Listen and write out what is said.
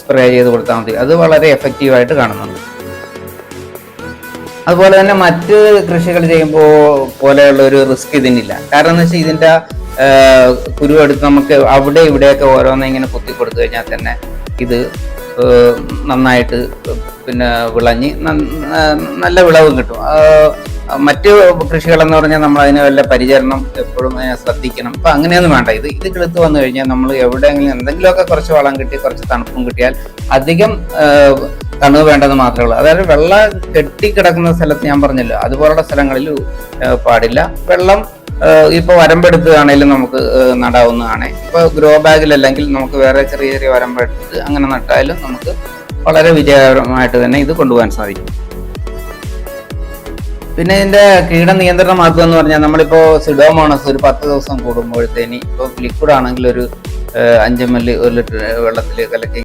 Spray ചെയ്ത് കൊടുത്താൽ മതി. അത് വളരെ എഫക്റ്റീവായിട്ട് കാണുന്നുണ്ട്. അതുപോലെ തന്നെ മറ്റ് കൃഷികൾ ചെയ്യുമ്പോൾ പോലെയുള്ള ഒരു റിസ്ക് ഇതിനില്ല. കാരണം എന്ന് വെച്ചാൽ ഇതിന്റെ കുരു എടുത്ത് നമുക്ക് അവിടെ ഇവിടെയൊക്കെ ഓരോന്നും ഇങ്ങനെ കുത്തി കൊടുത്തു കഴിഞ്ഞാൽ തന്നെ ഇത് നന്നായിട്ട് പിന്നെ വിളഞ്ഞ് നല്ല വിളവ് കിട്ടും. മറ്റ് കൃഷികളെന്ന് പറഞ്ഞാൽ നമ്മൾ അതിന് വല്ല പരിചരണം എപ്പോഴും അതിനെ ശ്രദ്ധിക്കണം. അപ്പൊ അങ്ങനെയൊന്നും വേണ്ട. ഇത് ഇത് കിളുത്ത് വന്നു കഴിഞ്ഞാൽ നമ്മൾ എവിടെയെങ്കിലും എന്തെങ്കിലുമൊക്കെ കുറച്ച് വളം കിട്ടി കുറച്ച് തണുപ്പും കിട്ടിയാൽ അധികം തണു തണുവ് വേണ്ടെന്ന് മാത്രമേ ഉള്ളൂ. അതായത് വെള്ളം കെട്ടിക്കിടക്കുന്ന സ്ഥലത്ത് ഞാൻ പറഞ്ഞല്ലോ അതുപോലുള്ള സ്ഥലങ്ങളിൽ പാടില്ല. വെള്ളം ഇപ്പൊ വരമ്പെടുത്തുകയാണെങ്കിലും നമുക്ക് നടാവുന്നതാണ്. ഇപ്പൊ ഗ്രോ ബാഗിലല്ലെങ്കിൽ നമുക്ക് വേറെ ചെറിയ ചെറിയ വരമ്പെടുത്ത് അങ്ങനെ നട്ടാലും നമുക്ക് വളരെ വിജയകരമായിട്ട് തന്നെ ഇത് കൊണ്ടുപോകാൻ സാധിക്കും. പിന്നെ ഇതിന്റെ കീട നിയന്ത്രണമാക്കുക എന്ന് പറഞ്ഞാൽ നമ്മളിപ്പോ സിഡോമോണസ് ഒരു പത്ത് ദിവസം കൂടുമ്പോഴത്തേന് ഇപ്പൊ ലിക്വിഡ് ആണെങ്കിൽ ഒരു അഞ്ച് എം ഒരു ലിറ്റർ വെള്ളത്തിൽ കലക്കി